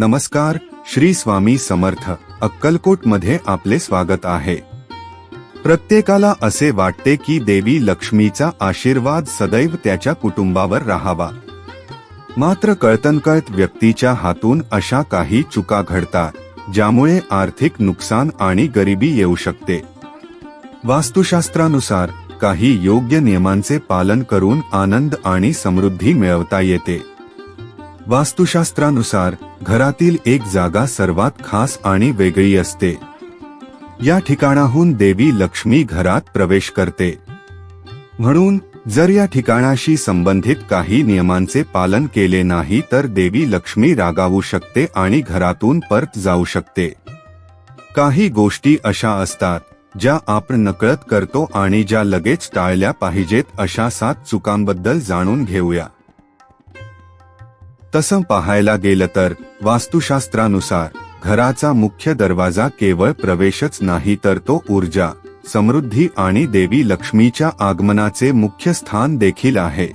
नमस्कार श्री स्वामी समर्थ. अक्कलकोटमध्ये आपले स्वागत आहे. प्रत्येकाला असे वाटते की देवी लक्ष्मीचा आशीर्वाद सदैव त्याच्या कुटुंबावर राहावा. मात्र कळतनकळत व्यक्तीच्या हातून अशा काही चुका घडतात ज्यामुळे आर्थिक नुकसान आणि गरिबी येऊ शकते. वास्तुशास्त्रानुसार काही योग्य नियमांचे पालन करून आनंद आणि समृद्धी मिळवता येते. वास्तुशास्त्रानुसार घरातील एक जागा सर्वात खास आणि वेगळी असते. या ठिकाणाहून देवी लक्ष्मी घरात प्रवेश करते. म्हणून जर या ठिकाणाशी संबंधित काही नियमांचे पालन केले नाही तर देवी लक्ष्मी रागावू शकते आणि घरातून परत जाऊ शकते. काही गोष्टी अशा असतात ज्या आपण नकळत करतो आणि ज्या लगेच टाळल्या पाहिजेत अशा सात चुकांबद्दल जाणून घेऊया. तसं पाहायला गेलं तर वास्तुशास्त्रानुसार घराचा मुख्य दरवाजा केवळ प्रवेशच नाही तर तो ऊर्जा समृद्धी आणि देवी लक्ष्मीच्या आगमनाचे मुख्य स्थान देखील आहे.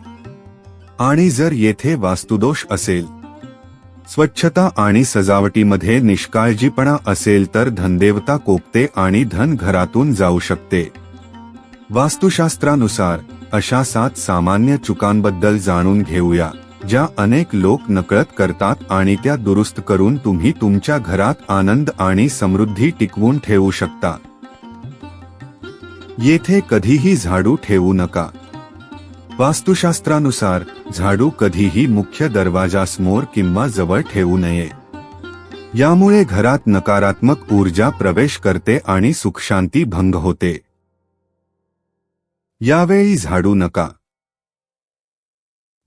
आणि जर येथे वास्तुदोष असेल स्वच्छता आणि सजावटीमध्ये निष्काळजीपणा असेल तर धनदेवता कोपते आणि धन घरातून जाऊ शकते. वास्तुशास्त्रानुसार अशा सात सामान्य चुकांबद्दल जाणून घेऊया. ज्या अनेक लोक नकळत करतात आणि त्या दुरुस्त करून तुम्ही तुमच्या घरात आनंद आणि समृद्धी टिकवून ठेवू शकता. येथे कधीही झाडू ठेवू नका. वास्तुशास्त्रानुसार झाडू कधीही मुख्य दरवाजासमोर किंवा जवळ ठेवू नये. यामुळे घरात नकारात्मक ऊर्जा प्रवेश करते आणि सुखशांती भंग होते. यावेळी झाडू नका.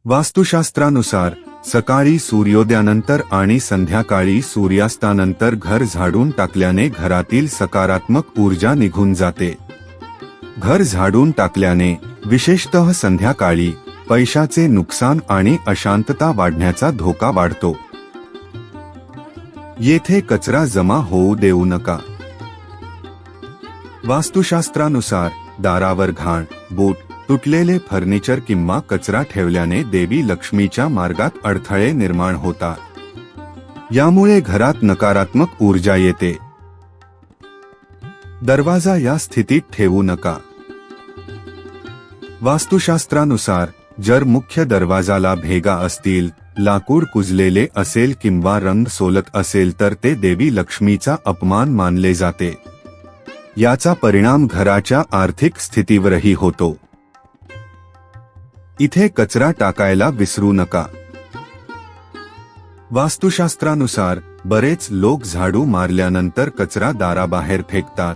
वास्तुशास्त्रानुसार सकाळी सूर्योदयानंतर आणि संध्याकाळी सूर्यास्तानंतर घर झाडून टाकल्याने घरातील सकारात्मक ऊर्जा निघून जाते. घर झाडून टाकल्याने विशेषतः संध्याकाळी पैशाचे नुकसान आणि अशांतता वाढण्याचा धोका वाढतो. येथे कचरा जमा होऊ देऊ नका. वास्तुशास्त्रानुसार दारावर घाण बोट तुटलेले फर्निचर किंवा कचरा ठेवल्याने देवी लक्ष्मीच्या मार्गात अडथळे निर्माण होतात यामुळे घरात नकारात्मक ऊर्जा येते. दरवाजा या स्थितीत ठेवू नका. वास्तुशास्त्रानुसार जर मुख्य दरवाजाला भेगा असतील लाकूड कुजलेले असेल किंवा रंग सोलत असेल तर ते देवी लक्ष्मीचा अपमान मानले जाते. याचा परिणाम घराच्या आर्थिक स्थितीवरही होतो. इथे कचरा टाकायला विसरू नका. वास्तुशास्त्रानुसार बरेच लोक झाडू मारल्यानंतर कचरा दाराबाहेर फेकतात.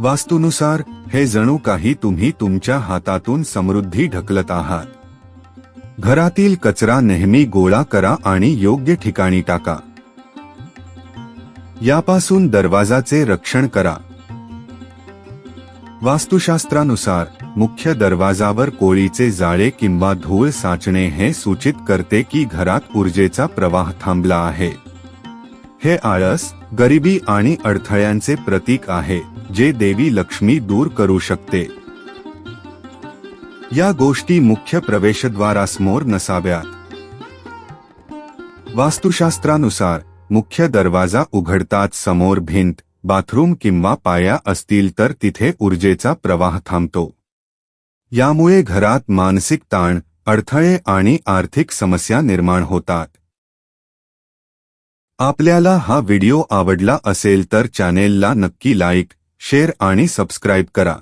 वास्तुनुसार हे जणू काही तुम्ही तुमच्या हातातून समृद्धी ढकलत आहात. घरातील कचरा नेहमी गोळा करा आणि योग्य ठिकाणी टाका. यापासून दरवाजाचे रक्षण करा. वास्तुशास्त्रानुसार मुख्य दरवाजावर कोळीचे जाळे किंवा धूळ साचणे हे सूचित करते की घरात ऊर्जेचा प्रवाह थांबला आहे. हे आळस गरिबी आणि अडथळ्यांचे प्रतीक आहे जे देवी लक्ष्मी दूर करू शकते. या गोष्टी मुख्य प्रवेशद्वारासमोर नसाव्यात. वास्तुशास्त्रानुसार मुख्य दरवाजा उघडताच समोर भिंत बाथरूम किंवा पाया असतील तर तिथे ऊर्जेचा प्रवाह थांबतो. यामुळे घरात मानसिक ताण अडथळे आणि आर्थिक समस्या निर्माण होतात. आपल्याला हा व्हिडिओ आवडला असेल तर चॅनेलला नक्की लाईक शेअर आणि सबस्क्राईब करा.